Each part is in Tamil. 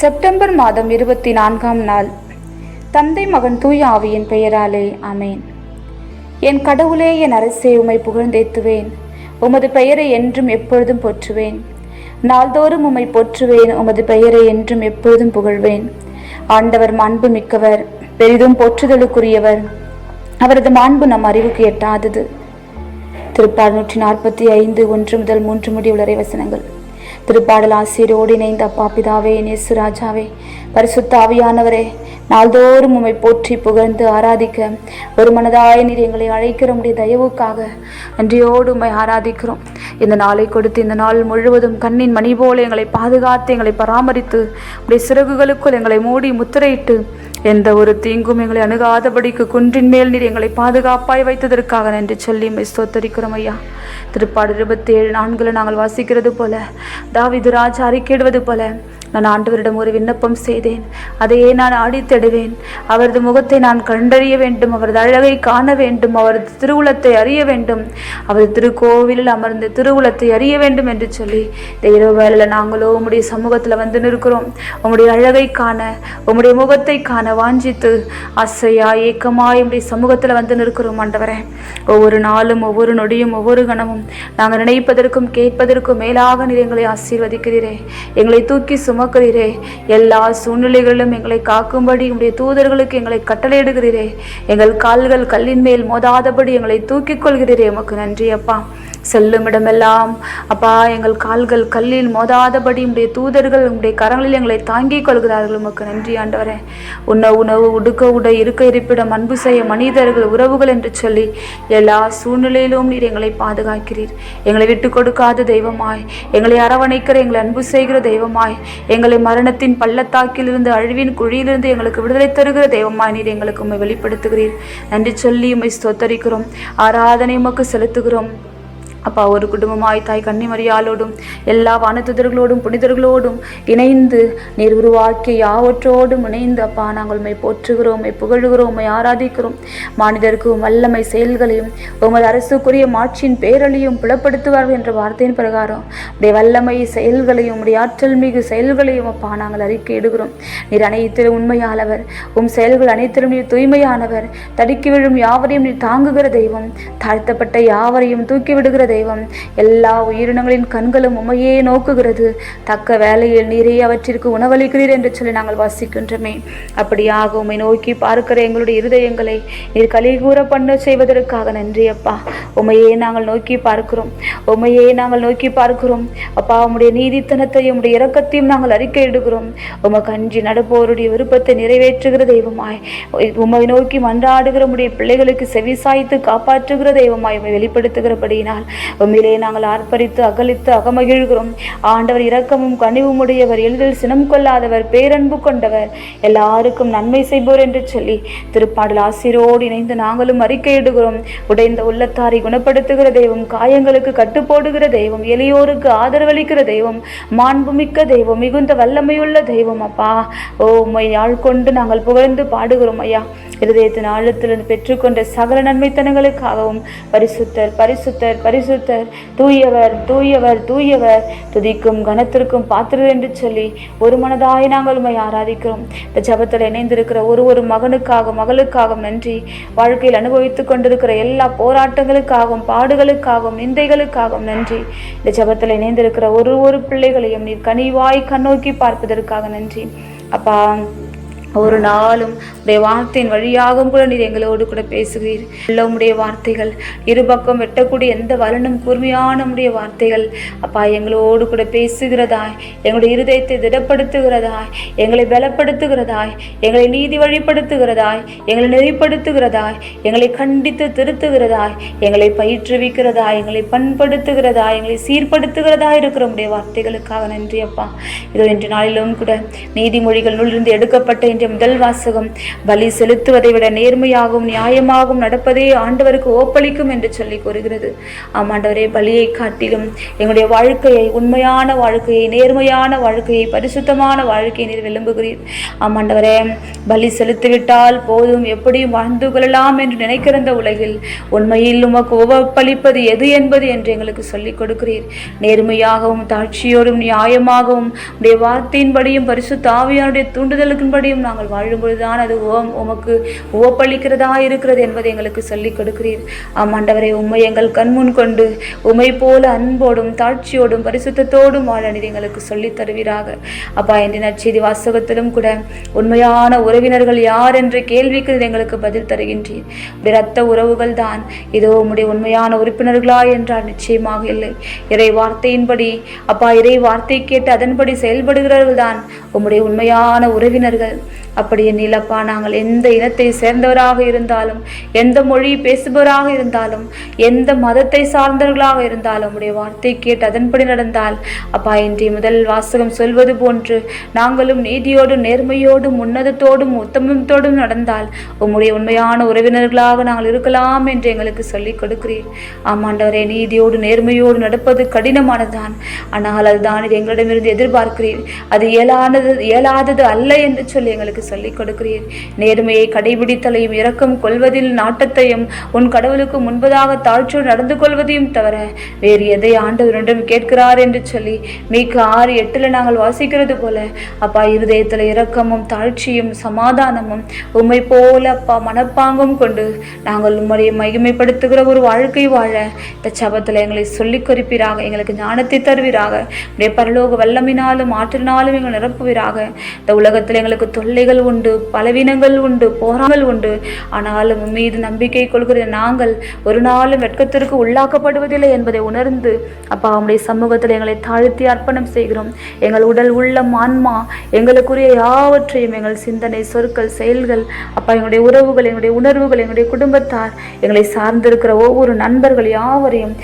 செப்டம்பர் மாதம் இருபத்தி நான்காம் நாள். தந்தை மகன் தூய ஆவியின் பெயராலே அமேன் என் கடவுளே என் அரசே உம்மை புகழ்ந்தேத்துவேன். உமது பெயரை என்றும் எப்பொழுதும் போற்றுவேன். நாள்தோறும் உம்மை போற்றுவேன் உமது பெயரை என்றும் எப்பொழுதும் புகழ்வேன். ஆண்டவர் மாண்பு மிக்கவர் பெரிதும் போற்றுதலுக்குரியவர். அவரது மாண்பு நம் அறிவுக்கு எட்டாதது. திருப்பாடல் நூற்றி நாற்பத்தி ஐந்து ஒன்று முதல் மூன்று முடிவுள்ளரை வசனங்கள். திருப்பாடல் ஆசிரியரோடு இணைந்த அப்பா பிதாவே நேசு ராஜாவே பரிசுத்த ஆவியானவரே நாள்தோறும் உம்மை போற்றி புகழ்ந்து ஆராதிக்க ஒரு மனதாய நீர் எங்களை அழைக்கிற தயவுக்காக நன்றியோடு உம்மை ஆராதிக்கிறோம். இந்த நாளை கொடுத்து இந்த நாள் முழுவதும் கண்ணின் மணி போல எங்களை பாதுகாத்து எங்களை பராமரித்து உடைய சிறகுகளுக்குள் எங்களை மூடி முத்திரையிட்டு எந்த ஒரு தீங்கும் எங்களை அணுகாதபடிக்கு குன்றின் மேல் நீர் எங்களை பாதுகாப்பாய் வைத்ததற்காக நன்றி சொல்லி உம்மை ஸ்தோத்தரிக்கிறோம் ஐயா. திருப்பாடு இருபத்தி ஏழு நான்குல நாங்கள் வாசிக்கிறது போல தாவிது ராஜா அறிக்கையிடுவது போல நான் ஆண்டவரிடம் ஒரு விண்ணப்பம் செய்தேன். அதையே நான் ஆடித்தடுவேன் அவரது முகத்தை நான் கண்டறிய வேண்டும். அவரது அழகை காண வேண்டும். அவரது திருவுளத்தை அறிய வேண்டும். அவரது திருக்கோவிலில் அமர்ந்து திருவுளத்தை அறிய வேண்டும் என்று சொல்லி இந்த இரவு வேளையில் நாங்களோ உம்முடைய சமூகத்தில் வந்து நிற்கிறோம். உம்முடைய அழகை காண உம்முடைய முகத்தை காண வாஞ்சித்து அசையா ஏக்கமாய் உம்முடைய சமூகத்தில் வந்து நிற்கிறோம் ஆண்டவரே. ஒவ்வொரு நாளும் ஒவ்வொரு நொடியும் ஒவ்வொரு கணமும் நாங்கள் நினைப்பதற்கும் கேட்பதற்கும் மேலாக நீர் எங்களை ஆசீர்வதிக்கிறீரே. எங்களை தூக்கி சுமக்கிறீரே. எல்லா சூழ்நிலைகளிலும் எங்களை காக்கும்படி உங்களுடைய தூதர்களுக்கு எங்களை கட்டளையிடுகிறீரே. எங்கள் கால்கள் கல்லின் மேல் மோதாதபடி எங்களை தூக்கிக் கொள்கிறீரே. உமக்கு நன்றி அப்பா. செல்லுமிடமெல்லாம். அப்பா எங்கள் கால்கள் கல்லில் மோதாதபடி உடைய தூதர்கள் உடைய கரங்களில் எங்களை தாங்கிக் கொள்கிறார்கள். உமக்கு நன்றி ஆண்டவரே. உண்ண உணவு உடுக்க உடை இருக்க இருப்பிடம் அன்பு செய்ய மனிதர்கள் உறவுகள் என்று சொல்லி எல்லா சூழ்நிலையிலும் நீர் எங்களை பாதுகாக்கிறீர். எங்களை விட்டு கொடுக்காத தெய்வமாய். எங்களை அரவணைக்கிற எங்களை அன்பு செய்கிற தெய்வமாய். எங்களை மரணத்தின் பள்ளத்தாக்கிலிருந்து அழிவின் குழியிலிருந்து எங்களுக்கு விடுதலை தருகிற தெய்வமாய் நீர் எங்களுக்கு உண்மை வெளிப்படுத்துகிறீர். நன்றி சொல்லி உண்மை ஸ்தோத்தரிக்கிறோம். ஆராதனை உமக்கு செலுத்துகிறோம். அப்பா ஒரு குடும்பமாய் தாய் கன்னிமரியாலோடும் எல்லா வானத்துதர்களோடும் புனிதர்களோடும் இணைந்து நீர் உருவாக்கிய யாவற்றோடும் இணைந்து அப்பா நாங்கள் உண்மை போற்றுகிறோம் உம்மை புகழுகிறோம் ஆராதிக்கிறோம். மானிதருக்கு வல்லமை செயல்களையும் உமது அரசுக்குரிய மாட்சியின் பேரழியும் புலப்படுத்துவார்கள் என்ற வார்த்தையின் பிரகாரம். உடைய வல்லமை செயல்களையும் உடைய ஆற்றல் மிகு செயல்களையும் அப்பா நாங்கள் அறிக்கையிடுகிறோம் நீர் அனைத்திலும் உண்மையானவர். உம் செயல்கள் அனைத்திலும் நீர் தூய்மையானவர். தடுக்கி விழும் யாவரையும் நீர் தாங்குகிற தெய்வம். தாழ்த்தப்பட்ட யாவரையும் தூக்கி விடுகிற தெய்வம் எல்லா உயிரினங்களின் கண்களும் உமையே நோக்குகிறது. தக்க வேலையில் நீரே அவற்றிற்கு உணவளிக்கிறீர் என்று சொல்லி நாங்கள் வாசிக்கின்றோமே. அப்படியாக உம்மை நோக்கி பார்க்கிற எங்களுடைய இருதயங்களை நீர் களி கூற பண்ண செய்வதற்காக நன்றி அப்பா. உமையே நாங்கள் நோக்கி பார்க்கிறோம். உமையே நாங்கள் நோக்கி பார்க்கிறோம். அப்பா உம்முடைய நீதித்தனத்தையும் உம்முடைய இரக்கத்தையும் நாங்கள் அறிக்கையிடுகிறோம். உமக்கு அஞ்சி நடப்போருடைய விருப்பத்தை நிறைவேற்றுகிற தெய்வமாய் உமை நோக்கி மன்றாடுகிற பிள்ளைகளுக்கு செவிசாய்த்து காப்பாற்றுகிற தெய்வமாய் உமை வெளிப்படுத்துகிறபடியினால் உண்மையிலே நாங்கள் ஆர்ப்பரித்து அகலித்து அகமகிழ்கிறோம். ஆண்டவர் இரக்கமும் கனிவும் உடையவர் எளிதில் சினம் கொள்ளாதவர் பேரன்பு கொண்டவர். எல்லாருக்கும் நன்மை செய்வோர் என்று சொல்லி திருப்பாடல் ஆசிரோடு இணைந்து நாங்களும் அறிக்கையிடுகிறோம். உடைந்த உள்ளத்தாரை குணப்படுத்துகிற தெய்வம் காயங்களுக்கு கட்டுப்போடுகிற தெய்வம் எளியோருக்கு ஆதரவளிக்கிற தெய்வம் மாண்புமிக்க தெய்வம் மிகுந்த வல்லமையுள்ள தெய்வம் அப்பா. ஓ உம்மை யாழ் கொண்டு நாங்கள் புகழ்ந்து பாடுகிறோம் ஐயா. இருதயத்தின் ஆழத்திலிருந்து பெற்றுக்கொண்ட சகல நன்மைத்தனங்களுக்காகவும் பரிசுத்தர் பரிசுத்தர் பரிசு பரிசுத்தர் தூயவர் தூயவர் தூயவர். துதிக்கும் கனத்திற்கும் பாத்திரர் என்று சொல்லி ஒரு மனதாய் நாங்கள் உண்மை ஆராதிக்கிறோம். இந்த ஜபத்தில் இணைந்திருக்கிற ஒரு ஒரு மகனுக்காக மகளுக்காகவும் நன்றி. வாழ்க்கையில் அனுபவித்துக் கொண்டிருக்கிற எல்லா போராட்டங்களுக்காகவும் பாடுகளுக்காகவும் நிந்தைகளுக்காகவும் நன்றி. இந்த ஜபத்தில் இணைந்திருக்கிற ஒரு ஒரு பிள்ளைகளையும் நீர் கனிவாய் கண்ணோக்கி பார்ப்பதற்காக நன்றி. அப்பா ஒரு நாளும் உடைய வார்த்தையின் வழியாகவும் கூட நீர் எங்களோடு கூட பேசுகிறீர் உள்ள வார்த்தைகள் இருபக்கம் வெட்டக்கூடிய எந்த வலனும் கூர்மையான வார்த்தைகள் அப்பா எங்களோடு கூட பேசுகிறதாய் எங்களுடைய இருதயத்தை திடப்படுத்துகிறதாய் எங்களை பலப்படுத்துகிறதாய் எங்களை நீதி வழிப்படுத்துகிறதாய் எங்களை நெறிப்படுத்துகிறதாய் எங்களை கண்டித்து திருத்துகிறதாய் எங்களை பயிற்றுவிக்கிறதாய் எங்களை பண்படுத்துகிறதாய் எங்களை சீர்படுத்துகிறதா இருக்கிற உடைய வார்த்தைகளுக்காக நன்றி அப்பா. இதோ இன்று நாளிலும் கூட நீதிமொழிகள் நூலிருந்து எடுக்கப்பட்ட என்ற முதல் வாசகம். பலி செலுத்துவதை விட நேர்மையாகவும் நியாயமாகவும் நடப்பதே ஆண்டவருக்கு ஓப்பளிக்கும் என்று சொல்லி கூறுகிறது. ஆமாண்டவரே பலியை காட்டிலும் எங்களுடைய வாழ்க்கையை உண்மையான வாழ்க்கையை நேர்மையான வாழ்க்கையை பரிசுத்தமான வாழ்க்கையை நீர் விரும்புகிறீர். ஆமாண்டவரே பலி செலுத்திவிட்டால் போதும் எப்படியும் வாழ்ந்து கொள்ளலாம் என்று நினைக்கிற இந்த உலகில் உண்மையில் உமக்கு உபப்பளிப்பது எது என்பது என்று எங்களுக்கு சொல்லிக் கொடுக்கிறீர். நேர்மையாகவும் தாட்சியோடும் நியாயமாகவும் உடைய வார்த்தையின்படியும் பரிசு தாவியானுடைய தூண்டுதலுக்கின்படியும் நாங்கள் வாழும்பொழுதுதான் அது ஓம் உமக்கு உவப்பளிக்கிறதா இருக்கிறது என்பதை எங்களுக்கு சொல்லிக் கொடுக்கிறீர். ஆமாண்டவரை உம்மை எங்கள் கண்முன் கொண்டு உமை போல அன்போடும் தாழ்ச்சியோடும் பரிசுத்தத்தோடும் வாழ எங்களுக்கு சொல்லித் தருவீராக. அப்பா என்ற நற்செய்தி வாசகத்திலும் கூட உண்மையான உறவினர்கள் யார் என்ற கேள்விக்கு எங்களுக்கு பதில் தருகின்றீர். ரத்த இரத்த உறவுகள் தான் இதோ உம்முடைய உண்மையான உறுப்பினர்களா என்றால் நிச்சயமாக இல்லை. இறை வார்த்தையின்படி அப்பா இறை வார்த்தை கேட்டு அதன்படி செயல்படுகிறவர்கள் தான் உம்முடைய உண்மையான உறவினர்கள். அப்படி நிலப்பா நாங்கள் எந்த இனத்தை சேர்ந்தவராக இருந்தாலும் எந்த மொழி பேசுபவராக இருந்தாலும் எந்த மதத்தை சார்ந்தவர்களாக இருந்தாலும் உடைய வார்த்தை கேட்டு அதன்படி நடந்தால் அப்பா இன்றைய முதல் வாசகம் சொல்வது போன்று நாங்களும் நீதியோடும் நேர்மையோடும் உன்னதத்தோடும் உத்தமத்தோடும் நடந்தால் உம்முடைய உண்மையான உறவினர்களாக நாங்கள் இருக்கலாம் என்று எங்களுக்கு சொல்லிக் கொடுக்கிறீர். ஆமாண்டவரே நீதியோடு நேர்மையோடு நடப்பது கடினமானதுதான். ஆனால் அதுதான் இது எங்களிடமிருந்து எதிர்பார்க்கிறீர். அது இயலானது இயலாதது அல்ல என்று சொல்லி எங்களுக்கு சொல்லிக் கொடுக்கிறீர். நேர்மையை கடைபிடித்தலையும் இரக்கம் கொள்வதில் நாட்டத்தையும் உன் கடவுளுக்கு முன்பதாக தாழ்ச்சியோடு நடந்து கொள்வதையும் தவிர வேறு எதை ஆண்டவரிடம் கேட்கிறார் என்று சொல்லி மீக்க ஆறு எட்டுல நாங்கள் வாசிக்கிறது போல அப்பா இருதயத்தில் இரக்கமும் தாழ்ச்சியும் சமாதானமும் உம்மை போல அப்பா மனப்பாங்கும் கொண்டு நாங்கள் உம்முடைய மகிமைப்படுத்துகிற ஒரு வாழ்க்கை வாழ இந்த சபத்தில் எங்களை சொல்லிக் குறிப்பீராக எங்களுக்கு ஞானத்தை தருவீராக. உடைய பரலோக வல்லமினாலும் ஆற்றினாலும் எங்களை நிரப்புவீராக. இந்த உலகத்தில் எங்களுக்கு தொல்லை பிரச்சனைகள் உண்டு பலவீனங்கள் உண்டு போராமல் உண்டு. ஆனாலும் மீது நம்பிக்கை கொள்கிற நாங்கள் ஒரு நாளும் வெட்கத்திற்கு உள்ளாக்கப்படுவதில்லை என்பதை உணர்ந்து அப்பா உம்முடைய சமூகத்தில் எங்களை தாழ்த்தி அர்ப்பணம் செய்கிறோம். எங்கள் உடல் உள்ளம் ஆன்மா எங்களுக்குரிய யாவற்றையும் எங்கள் சிந்தனை சொற்கள் செயல்கள் அப்பா எங்களுடைய உறவுகள் எங்களுடைய உணர்வுகள் எங்களுடைய குடும்பத்தார் எங்களை சார்ந்திருக்கிற ஒவ்வொரு நண்பர்கள் யாவரையும்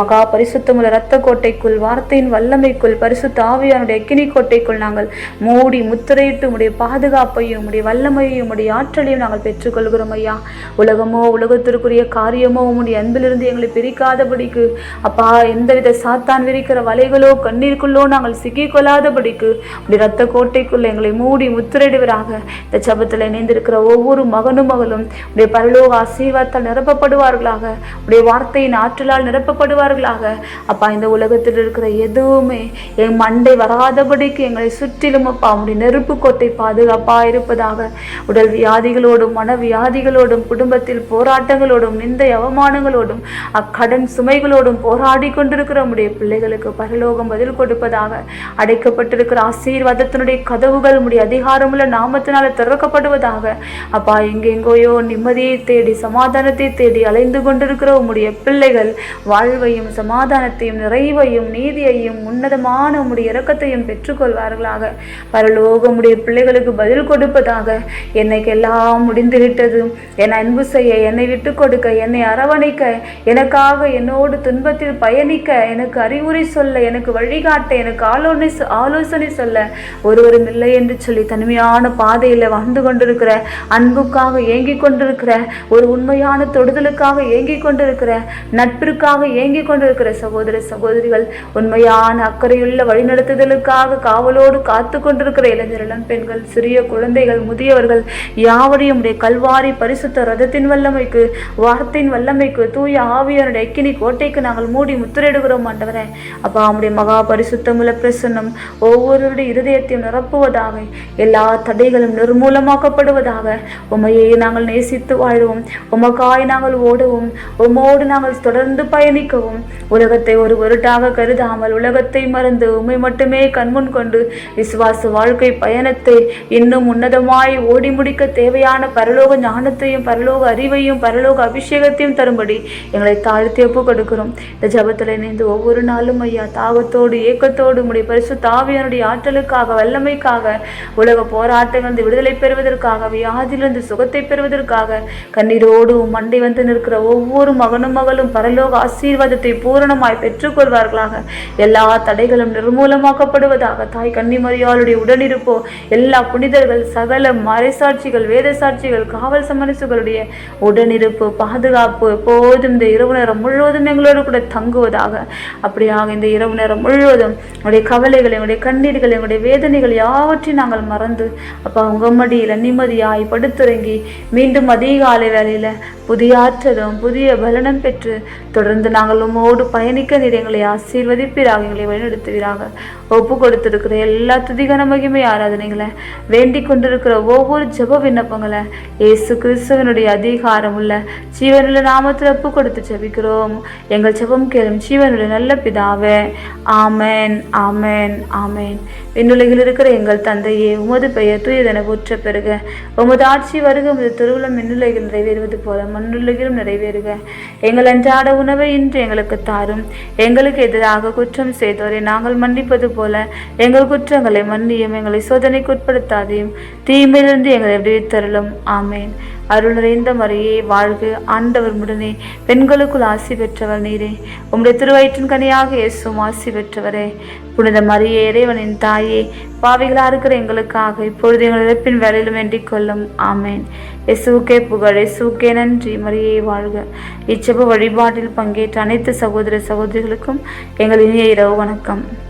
மகா பரிசுத்தமுள்ள இரத்த கோட்டைக்குள் வார்த்தையின் வல்லமைக்குள் பரிசுத்த ஆவியானுடைய அக்கினி கோட்டைக்குள் நாங்கள் மூடி முத்திரையிட்டு உடைய பாதுகாப்பு பாதுகாப்பையும் உடைய வல்லமையையும் உடைய ஆற்றலையும் நாங்கள் பெற்றுக்கொள்கிறோம் ஐயா. உலகமோ உலகத்திற்குரிய காரியமோ உம்முடைய அன்பிலிருந்து எங்களை பிரிக்காதபடிக்கு அப்பா எந்தவித சாத்தான் விரிக்கிற வலைகளோ கண்ணீருக்குள்ளோ நாங்கள் சிக்கிக்கொள்ளாதபடிக்கு உடைய ரத்த கோட்டைக்குள்ள எங்களை மூடி முத்திரையிடுவராக. இந்த சபத்தில் இணைந்திருக்கிற ஒவ்வொரு மகனும் மகளும் உடைய பரலோக ஆசீர்வாதத்தால் நிரப்பப்படுவார்களாக. உடைய வார்த்தையின் ஆற்றலால் நிரப்பப்படுவார்களாக. அப்பா இந்த உலகத்தில் இருக்கிற எதுவுமே என் மண்டை வராதபடிக்கு எங்களை சுற்றிலும் அப்பா உடைய நெருப்பு கோட்டை பாதுகாப்பா இருப்பதாக. உடல் வியாதிகளோடும் மன வியாதிகளோடும் குடும்பத்தில் போராட்டங்களோடும் நிந்தை அவமானங்களோடும் அக்கடன் சுமைகளோடும் போராடி கொண்டிருக்கிற நம்முடைய பிள்ளைகளுக்கு பரலோகம் பதில் கொடுப்பதாக. அடைக்கப்பட்டிருக்கிற ஆசீர்வாதத்தினுடைய கதவுகள் நம்முடைய அதிகாரமுள்ள நாமத்தினால திறக்கப்படுவதாக. அப்பா எங்கெங்கோயோ நிம்மதியை தேடி சமாதானத்தை தேடி அலைந்து கொண்டிருக்கிற உம்முடைய பிள்ளைகள் வாழ்வையும் சமாதானத்தையும் நிறைவையும் நீதியையும் உன்னதமான உம்முடைய இரக்கத்தையும் பெற்றுக்கொள்வார்களாக. பரலோகம் உடைய பிள்ளைகளுக்கு பதில் கொடுப்பதாக. என்னைக்கெல்லாம் முடிந்துவிட்டது? என் அன்பு செய்ய என்னை விட்டு கொடுக்க என்னை அரவணைக்க எனக்காக என்னோடு துன்பத்தில் பயணிக்க எனக்கு அறிவுரை சொல்ல எனக்கு வழிகாட்ட எனக்கு ஆலோசனை ஆலோசனை சொல்ல ஒருவரும் இல்லை என்று சொல்லி தனிமையான பாதையில் வாழ்ந்து கொண்டிருக்கிற அன்புக்காக ஏங்கிக் கொண்டிருக்கிற ஒரு உண்மையான தொடுதலுக்காக ஏங்கிக் கொண்டிருக்கிற நட்பிற்காக ஏங்கிக் கொண்டிருக்கிற சகோதர சகோதரிகள் உண்மையான அக்கறையுள்ள வழிநடத்துதலுக்காக காவலோடு காத்து கொண்டிருக்கிற இளைஞர் இளம் பெண்கள் சிறிய குழந்தைகள் முதியவர்கள் யாவரையும் உடைய கல்வாரி பரிசுத்த ரதத்தின் வல்லமைக்கு வார்த்தையின் வல்லமைக்கு தூய ஆவியனுடைய எக்கினி கோட்டைக்கு நாங்கள் மூடி முத்திரையிடுகிறோம் ஆண்டவரே. அப்பா அவனுடைய மகா பரிசுத்தமுள்ள பிரசன்னம் ஒவ்வொருவருடைய இருதயத்தையும் நிரப்புவதாக எல்லா தடைகளும் நிர்மூலமாக்கப்படுவதாக உமையை நாங்கள் நேசித்து வாழ்வோம். உமக்காய் நாங்கள் ஓடவும். உமோடு நாங்கள் தொடர்ந்து பயணிக்கவும். உலகத்தை ஒரு பொருட்டாக கருதாமல் உலகத்தை மறந்து உமை மட்டுமே கண்முன் கொண்டு விசுவாச வாழ்க்கை பயணத்தை இன்னும் உன்னதமாய் ஓடி முடிக்க தேவையான பரலோக ஞானத்தையும் பரலோக அறிவையும் பரலோக அபிஷேகத்தையும் தரும்படி எங்களை தாழ்த்தி ஒப்பு கொடுக்கிறோம். இந்த ஜபத்தில் இணைந்து ஒவ்வொரு நாளும் ஐயா தாகத்தோடு ஏக்கத்தோடு உடைய பரிசு தாவியனுடைய ஆற்றலுக்காக வல்லமைக்காக உலக போராட்டங்களிலிருந்து விடுதலை பெறுவதற்காக வியாதியிலிருந்து சுகத்தை பெறுவதற்காக கண்ணீரோடு மண்டை வந்து நிற்கிற ஒவ்வொரு மகனும் மகளும் பரலோக ஆசீர்வாதத்தை பூரணமாய் பெற்றுக்கொள்வார்களாக. எல்லா தடைகளும் நிர்மூலமாக்கப்படுவதாக தாய் கன்னிமரியாளுடைய உடனிருப்போ எல்லா புனிதர்கள் சாட்சிகள் சகல மறைசாட்சிகள் வேத சாட்சிகள் காவல் சமரசுகளுடைய உடனிருப்பு பாதுகாப்பு எப்போதும் இந்த இரவு நேரம் முழுவதும் எங்களோடு கூட தங்குவதாக. அப்படியாக இந்த இரவு நேரம் முழுவதும் உங்களுடைய கவலைகள் எங்களுடைய கண்ணீர்கள் எங்களுடைய வேதனைகள் யாவற்றையும் நாங்கள் மறந்து அப்பா உங்க மடியில் நிம்மதியாய் படுத்துறங்கி மீண்டும் அதிகாலை வேளையில புதிய ஆற்றலும் புதிய பலனம் பெற்று தொடர்ந்து நாங்கள் உம்மோடு பயணிக்க நீர் எங்களை ஆசீர்வதிப்பீராக எங்களை வழிநடத்துவீராக. ஒப்பு கொடுத்திருக்கிற எல்லா துதிகன மகிமை ஆராதனைகளை வேண்டிக் கொண்டிருக்கிற ஒவ்வொரு ஜெப விண்ணப்பங்களை இயேசு கிறிஸ்துவனுடைய அதிகாரம் உள்ள ஜீவனுள்ள நாமத்தில் ஒப்பு கொடுத்து ஜெபிக்கிறோம். எங்கள் ஜெபம் கேளும் ஜீவனுடைய நல்ல பிதாவே ஆமேன் ஆமேன் ஆமேன். விண்ணுலகில் இருக்கிற எங்கள் தந்தையே உமது பெயர் தூயதென போற்ற பெறுக. உமது ஆட்சி வருக உமது திருவிழம் மின்னுலகில் நிறைவேறுவது போல மண்ணுலகிலும் நிறைவேறுக. எங்கள் அன்றாட உணவை இன்று எங்களுக்கு தாரும். எங்களுக்கு எதிராக குற்றம் செய்தோரை நாங்கள் மன்னிப்பது போல எங்கள் குற்றங்களை மன்னியும் எங்களை சோதனைக்கு உட்படுத்தாதையும் தீமையிலிருந்து எங்களை விடுவித்தருளும் ஆமேன். அருள் நிறைந்த மறையே வாழ்க ஆண்டவர் முடனே பெண்களுக்குள் ஆசி பெற்றவர் நீரே. உம்முடைய திருவயிற்றின் கனியாக இயேசும் ஆசி பெற்றவரே. புனித மரியே இறைவனின் தாயே பாவிகளாக இருக்கிற எங்களுக்காக இப்பொழுது எங்கள் இழப்பின் வேலையிலும் வேண்டிக் கொள்ளும். ஆமேன். எசுவுக்கே புகழ் எசுவுக்கே நன்றி. மரியே வாழ்க. இச்செப்பு வழிபாட்டில் பங்கேற்ற அனைத்து சகோதர சகோதரிகளுக்கும் எங்கள் இனிய இரவு வணக்கம்.